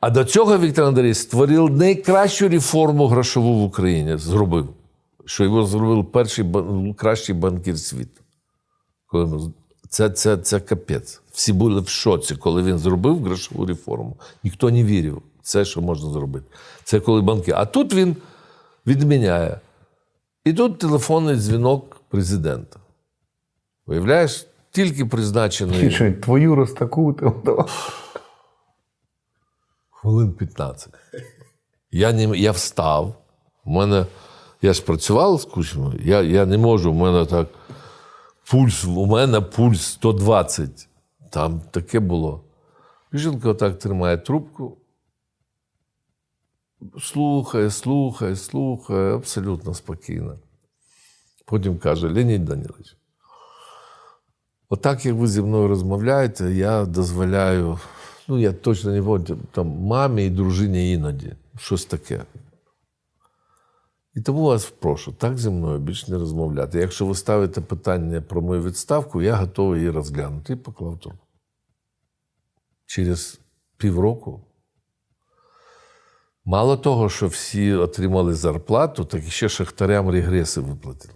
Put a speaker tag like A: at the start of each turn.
A: А до цього Віктор Андрійович створив найкращу реформу грошову в Україні. Зробив. Що його зробив перший кращий банкір світу. Це, це, це капець. Всі були в шоці, коли він зробив грошову реформу. Ніхто не вірив в це, що можна зробити. Це коли банки. А тут він відміняє. І тут телефонний дзвінок президента. Виявляєш, тільки призначений.
B: Ти що, твою розтаку ти
A: Хвилин 15. Я, не, я встав. У мене, я ж працював з кучами, я, я не можу, у мене так. Пульс, у мене пульс 120. Там таке було. Жінка отак тримає трубку. Слухає, слухає, слухає, абсолютно спокійно. Потім каже: Леонід Данилович, отак, як ви зі мною розмовляєте, я дозволяю, ну я точно не пам'ятаю, там мамі і дружині іноді, щось таке. І тому вас прошу, так зі мною більше не розмовляти. Якщо ви ставите питання про мою відставку, я готовий її розглянути. І поклав трубку. Через півроку. Мало того, що всі отримали зарплату, так і ще шахтарям регреси виплатили.